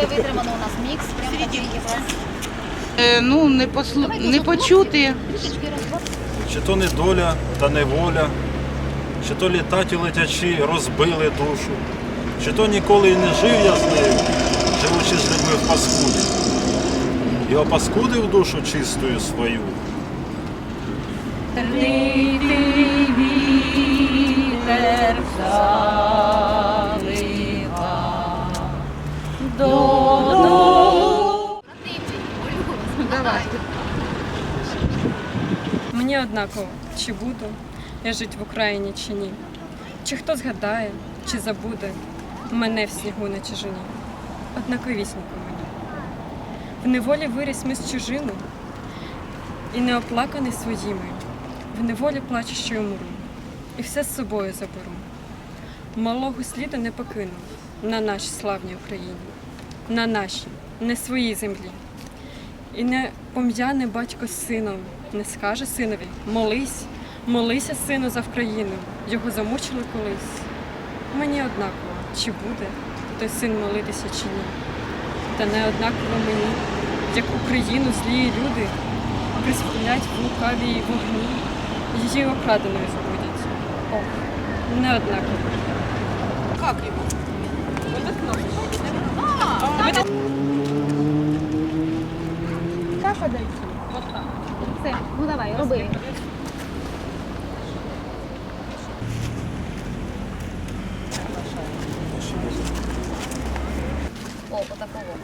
Це витримано у нас мікс, прям такий. Е, Ну, не, послу... не почути. Трішечки. Чи то не доля та не воля, чи то літаті летячі розбили душу, чи то ніколи і не жив я з нею, живучи з людьми в паскуді. І опаскудив душу чистою свою. Мені однаково, чи буду я жити в Україні чи ні. Чи хто згадає, чи забуде мене в снігу на чужині. Однаковісінько мені. В неволі виріс ми з чужими, і не оплаканий своїми. В неволі плачу, що я умру, і все з собою заберу. Малого сліду не покину на нашій славній Україні, на нашій, не своїй землі. І не пом'яне батько з сином, не скаже синові молись, молися, сину, за Вкраїну. Його замучили колись. Мені однаково, чи буде той син молитися, чи ні. Та не однаково мені, як Україну злії люди присплять в лукавій вогні, її окраденою забудять. Ох, не однаково. Як його? Все, ну давай, роби. О, отакого.